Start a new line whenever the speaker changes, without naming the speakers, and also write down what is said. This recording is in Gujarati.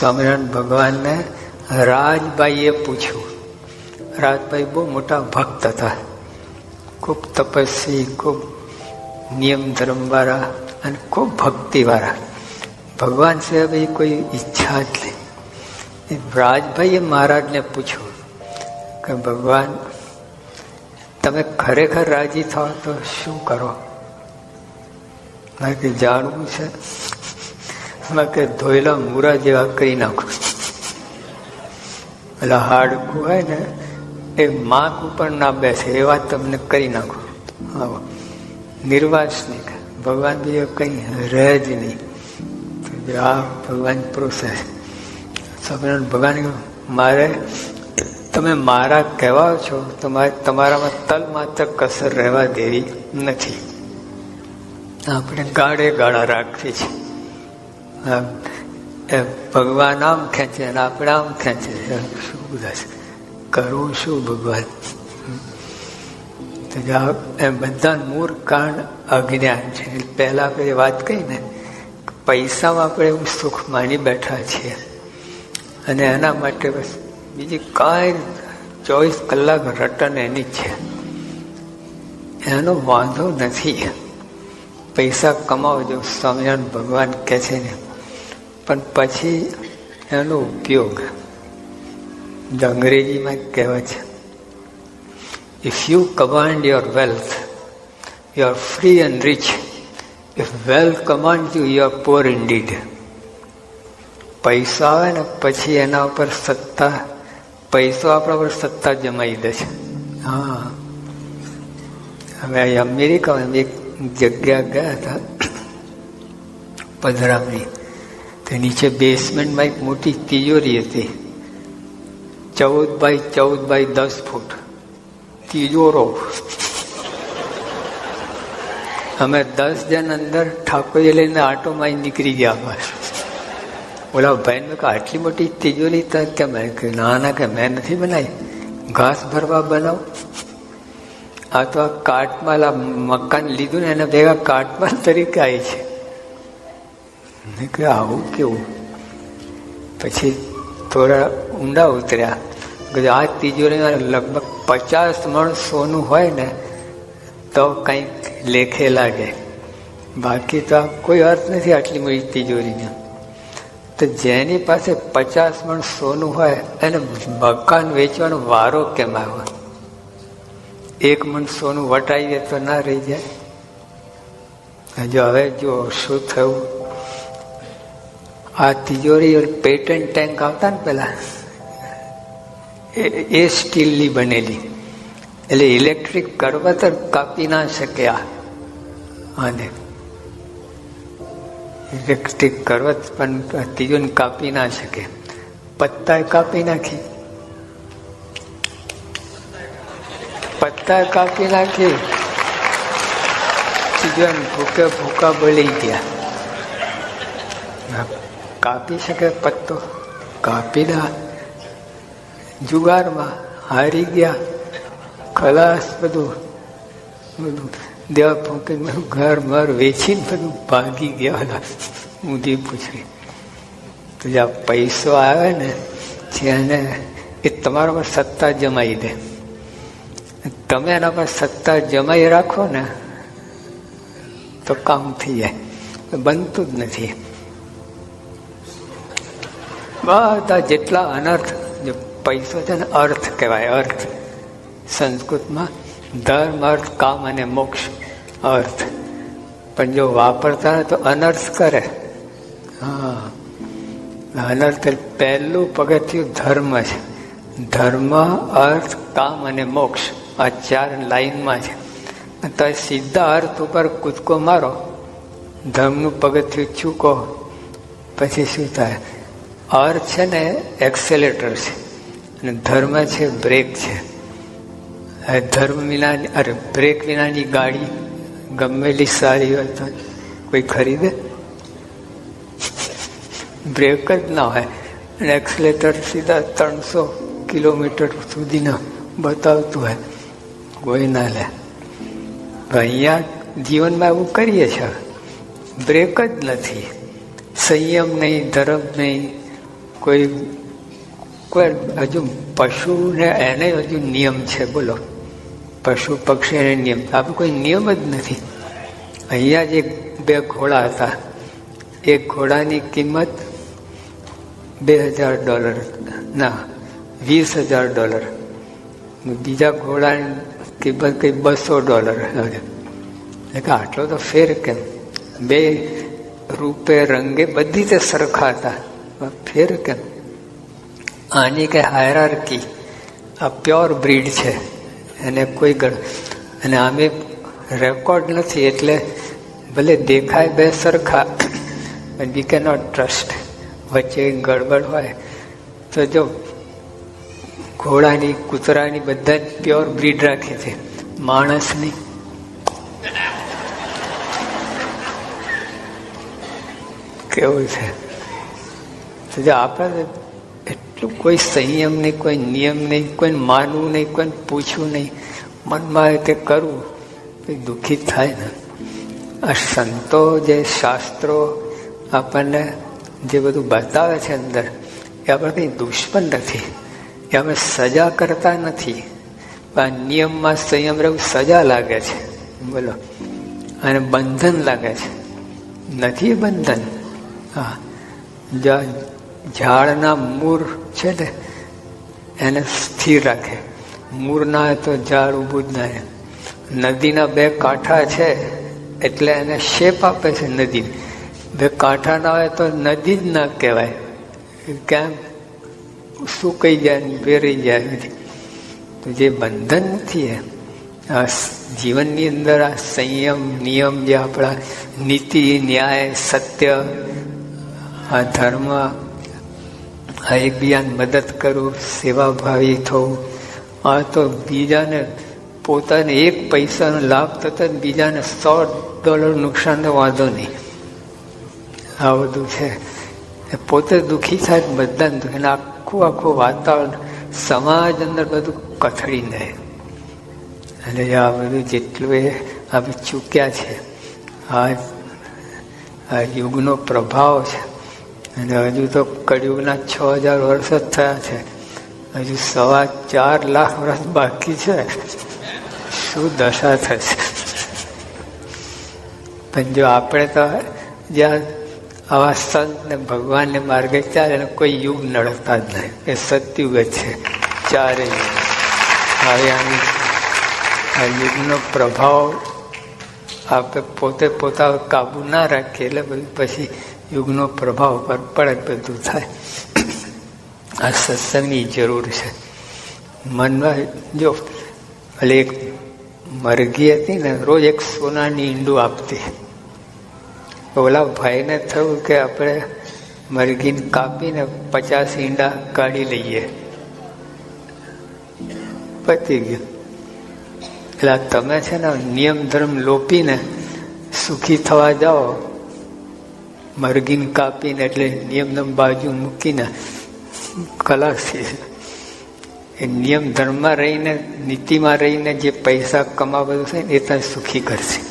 સ્વામિનારાયણ ભગવાનને રાજભાઈએ પૂછ્યું. રાજભાઈ બહુ મોટા ભક્ત હતા. ખૂબ તપસ્વી, ખૂબ નિયમ ધર્મવાળા અને ખૂબ ભક્તિવાળા. ભગવાન સિવાય ભાઈ કોઈ ઈચ્છા જ નહીં. રાજભાઈએ મહારાજને પૂછ્યું કે, ભગવાન, તમે ખરેખર રાજી થાવ તો શું કરો? મારે જાણવું છે. મેં કે ધોયેલા મૂરા જેવા કરી નાખો. એટલે હાડકું હોય ને એ માક ઉપર ના બેસે એવા તમને કરી નાખો. આવો. નિર્વાસનિક ભગવાન બીજો કંઈ રહે જ નહીં. આ ભગવાન પ્રોસેસ સ્વામિનારાયણ ભગવાન મારે તમે મારા કહેવાઓ છો તમારે તમારામાં તલ માત્ર કસર રહેવા દેવી નથી. આપણે ગાળે ગાળા આમ, એ ભગવાન આમ ખેંચે અને આપણે આમ ખેંચે. શું બધા કરવું શું ભગવાન? તો બધા મૂળ કારણ અજ્ઞાન છે. પહેલા આપણે વાત કહી ને, પૈસામાં આપણે એવું સુખ માની બેઠા છીએ. અને એના માટે બસ બીજી કાંઈ ચોવીસ કલાક રટન એની છે. એનો વાંધો નથી. પૈસા કમાવજો, સ્વામિનારાયણ ભગવાન કહે છે ને પણ પછી એનો ઉપયોગ અંગ્રેજીમાં કહેવાય છે. If you command your wealth you are free and rich if wealth command you you are poor indeed પૈસા આવે ને પછી એના ઉપર સત્તા પૈસો આપણા પર સત્તા જમાઈ દે છે. હા. હવે અમેરિકામાં એક જગ્યા ગયા હતા પધરામણી. તો નીચે બેસમેન્ટમાં એક મોટી તિજોરી હતી. ચૌદ બાય ચૌદ બાય દસ ફૂટ. તિજોરો. અમે દસ જણ અંદર ઠાકોરજી લઈને આટોમાં નીકળી ગયા બસ ઓલા ભાઈ મેં આટલી મોટી તિજોરી તો કેમ? મેં ના ના, કે મેં નથી બનાવી. ઘાસ ભરવા બનાવ. આ તો આ કાટમાલ મકાન લીધું ને એના ભેગા કાટમાલ તરીકે આવી છે. મેં કહ્યું આવું કેવું? પછી થોડા ઊંડા ઉતર્યા. કે આ તિજોરીમાં લગભગ પચાસ મણ સોનું હોય ને, તો કંઈક લેખે લાગે. બાકી તો આ કોઈ અર્થ નથી આટલી મોટી તિજોરીને. તો જેની પાસે પચાસ મણ સોનું હોય, એને મકાન વેચવાનો વારો કેમ આવ્યો? એક મણ સોનું વટાઈ જાય તો ના રહી જાય? જો હવે જો શું થયું? આ તિજોરી પેટન્ટ ટેન્ક આવતા ને પેલા, એ- સ્ટીલની બનેલી. એટલે ઇલેક્ટ્રિક કરવતર કાપી ના શકે આ. આને ઇલેક્ટ્રિક કરવત પણ તિજોરી કાપી ના શકે. પત્તા કાપી નાખી. પત્તા કાપી નાખી. તિજોરી ભૂકે ભૂકા બળી ગયા. કાપી શકે પત્તો? કાપી દા. જુગારમાં હારી ગયા. ખલાસ બધું બધું દેવા ફૂંકી ઘર મર વેચીને બધું ભાગી ગયા બધા ઊંધી પૂછડી તો જ્યાં પૈસો આવે ને જેને એ તમારા પર સત્તા જમાઈ દે. તમે એના પર સત્તા જમાઈ રાખો ને, તો કામ થઈ જાય. બનતું જ નથી. બધા જેટલા અનર્થ, જે પૈસો છે ને અર્થ કહેવાય, અર્થ. સંસ્કૃતમાં ધર્મ, અર્થ, કામ અને મોક્ષ, અર્થ. પણ જો વાપરતા તો અનર્થ કરે. હા. અનર્થ પહેલું પગથિયું ધર્મ છે. ધર્મ, અર્થ, કામ અને મોક્ષ આ ચાર લાઈનમાં છે. તો સીધા અર્થ ઉપર કૂદકો મારો. ધર્મનું પગથિયું ચૂકો. પછી શું થાય? અર્થ છે ને એક્સેલેટર છે. અને ધર્મ છે બ્રેક છે. ધર્મ વિનાની, અરે બ્રેક વિનાની ગાડી ગમેલી સારી હોય તો કોઈ ખરીદે? બ્રેક જ ના હોય. અને એક્સલેટર સીધા ત્રણસો કિલોમીટર સુધીના બતાવતું હોય. કોઈ ના લે. અહીંયા જીવનમાં એવું કરીએ છીએ. બ્રેક જ નથી. સંયમ નહીં, ધર્મ નહીં કોઈ કોઈ હજુ પશુને એને હજુ નિયમ છે, બોલો. પશુ પક્ષી એને નિયમ આપણે કોઈ નિયમ જ નથી. અહીંયા જે બે ઘોડા હતા. એક ઘોડાની કિંમત બે હજાર ડોલર ના, વીસ હજાર ડોલર. બીજા ઘોડાની કિંમત કંઈ બસો ડોલર આટલો તો ફેર કેમ? બે રૂપે રંગે બધી રીતે સરખા હતા. ફેર કેમ આની કે હાયરાર્કી આ પ્યોર બ્રીડ છે એને કોઈ ગણ અને આમે રેકોર્ડ નથી એટલે ભલે દેખાય બે સરખા વી કેનોટ ટ્રસ્ટ વચ્ચે ગડબડ હોય તો જો ઘોડાની કૂતરાની બધા જ પ્યોર બ્રીડ રાખે છે માણસની કેવું છે તો જે આપણે એટલું કોઈ સંયમ નહીં, કોઈ નિયમ નહીં, કોઈ માનવું નહીં કોઈને પૂછવું નહીં, મનમાં આવે તે કરવું, તો દુઃખી થાય ને. આ સંતો જે શાસ્ત્રો આપણને જે બધું બતાવે છે અંદર, એ આપણે કંઈ દુશ્મન નથી. એ આપણે સજા કરતા નથી. આ નિયમમાં સંયમ રહેવું સજા લાગે છે. બોલો. અને બંધન લાગે છે. નથી બંધન? હા. ઝાડના મૂળ છે ને, એને સ્થિર રાખે. મૂળ ના હોય તો ઝાડ ઊભું જ ના રહે. નદીના બે કાંઠા છે, એટલે એને શેપ આપે છે નદી બે કાંઠા ના હોય તો નદી જ ના કહેવાય. કેમ? સુકાઈ જાય વેરી જાય તો જે બંધન નથી એ, આ જીવનની અંદર આ સંયમ, નિયમ જે આપણા નીતિ, ન્યાય, સત્ય, આ ધર્મ આ એકબીજાને મદદ કરવું સેવાભાવી થવું આ તો બીજાને પોતાને એક પૈસાનો લાભ થતો બીજાને સો ડોલર નુકસાન વાંધો નહીં. આ બધું છે. પોતે દુઃખી થાય બધાને દુઃખી. અને આખું આખું વાતાવરણ સમાજ અંદર બધું કથળી જાય અને આ બધું જેટલું એ આપણે ચૂક્યા છે. આ યુગનો પ્રભાવ છે. અને હજુ તો કળિયુગના છ હજાર વર્ષ જ થયા છે. હજુ સવા ચાર લાખ વર્ષ બાકી છે. શું દશા થશે? પણ જો આપણે તો જ્યાં આવા સંત ને ભગવાનને માર્ગે ચાલે ને કોઈ યુગ નડતા જ નહીં. એ સતયુગ જ છે. ચારે હવે આ યુગનો પ્રભાવ આપણે પોતે પોતા કાબુ ના રાખીએ. એટલે પછી યુગનો પ્રભાવ પર પડે બધું થાય. આ સત્સંગની જરૂર છે. મનમાં જો એટલે એક મરઘી હતી ને, રોજ એક સોનાની ઈંડું આપતી. ઓલા ભાઈને થયું કે આપણે મરઘીને કાપીને પચાસ ઈંડા કાઢી લઈએ. પતી ગયું. એટલે તમે છે ને નિયમ ધર્મ લોપીને સુખી થવા જાઓ. મરઘીને કાપીને એટલે નિયમને બાજુ મૂકીને કલાથી એ નિયમ ધર્મમાં રહીને, નીતિમાં રહીને જે પૈસા કમાવેલું છે એ તને સુખી કરશે.